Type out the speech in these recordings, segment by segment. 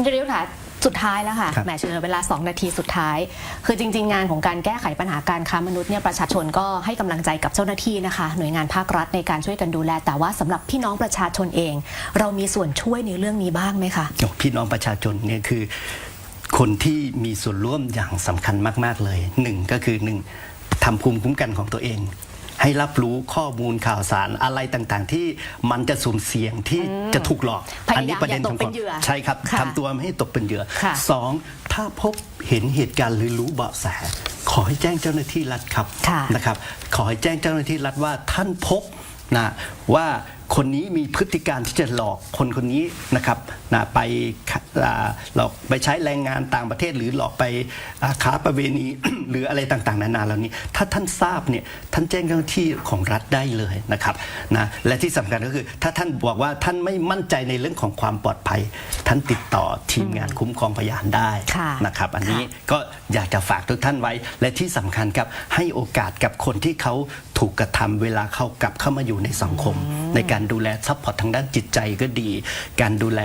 คุณจริยุทธ์ค่ะสุดท้ายแล้วค่ะครับแหมเชิญเวลา 2 นาทีสุดท้าย คือจริง ๆ งานของการแก้ไขปัญหาการค้ามนุษย์เนี่ยประชาชนก็ให้กำลังใจกับเจ้าหน้าที่นะคะ หน่วยงานภาครัฐในการช่วยกันดูแล แต่ว่าสำหรับพี่น้องประชาชนเอง เรามีส่วนช่วยในเรื่องนี้บ้างไหมคะโอ้พี่น้องประชาชนเนี่ยคือ คนที่มีส่วนร่วมอย่างสำคัญมาก ๆเลยหนึ่งก็คือหนึ่งทำภูมิคุ้มกันของตัวเอง ให้รับรู้ข้อมูลข่าวสารอะไรต่างๆ ที่มันจะสุ่มเสี่ยงที่จะถูกหลอกพยายามอย่าตกเป็นเหยื่อใช่ครับค่ะทำตัวไม่ให้ตกเป็นเหยื่อค่ะสองถ้าพบเห็นเหตุการณ์หรือรู้เบาะแส ขอให้แจ้งเจ้าหน้าที่รัฐครับค่ะนะครับ ขอให้แจ้งเจ้าหน้าที่รัฐว่าท่านพบนะว่า คนนี้มีพฤติการที่จะหลอกคนคนนี้นะครับนะไปอ่าหลอกไปใช้แรงงานต่างประเทศ หรือหลอกไปอ่าค้าประเวณีหรืออะไรต่างๆ นานาเหล่านี้ ถ้าท่านทราบเนี่ยท่านแจ้งเจ้าหน้าที่ของรัฐได้เลยนะครับนะและที่สำคัญก็คือ ถ้าท่านบอกว่าท่านไม่มั่นใจในเรื่องของความปลอดภัย ท่านติดต่อทีมงานคุ้มครองพยานได้ค่ะนะครับ อันนี้ก็อยากจะฝากทุกท่านไว้ และที่สำคัญครับให้โอกาสกับคนที่เขาถูกกระทำเวลาเขากลับเข้ามาอยู่ในสังคมในการดูแลซัพพอร์ตทางด้านจิตใจก็ดี การดูแล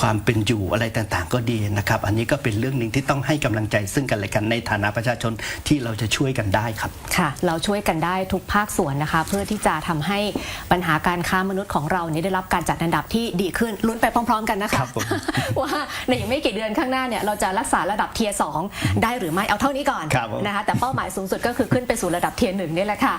ความเป็นอยู่อะไรต่างๆ ก็ดีนะครับ อันนี้ก็เป็นเรื่องหนึ่งที่ต้องให้กำลังใจซึ่งกันและกันในฐานะประชาชนที่เราจะช่วยกันได้ครับ ค่ะ เราช่วยกันได้ทุกภาคส่วนนะคะ เพื่อที่จะทำให้ปัญหาการค้ามนุษย์ของเราเนี่ยได้รับการจัดอันดับที่ดีขึ้นลุ้นไปพร้อม ๆ กันนะคะครับผมว่าในอีกไม่กี่เดือนข้างหน้าเนี่ยเราจะรักษาระดับเทียร์สได้หรือไม่เอาเท่านี้ก่อนครับผมนะคะแต่เป้าหมายสูงสุดก็คือขึ้นไปสู่ระดับเทียร์หนึ่งนี่แหละค่ะ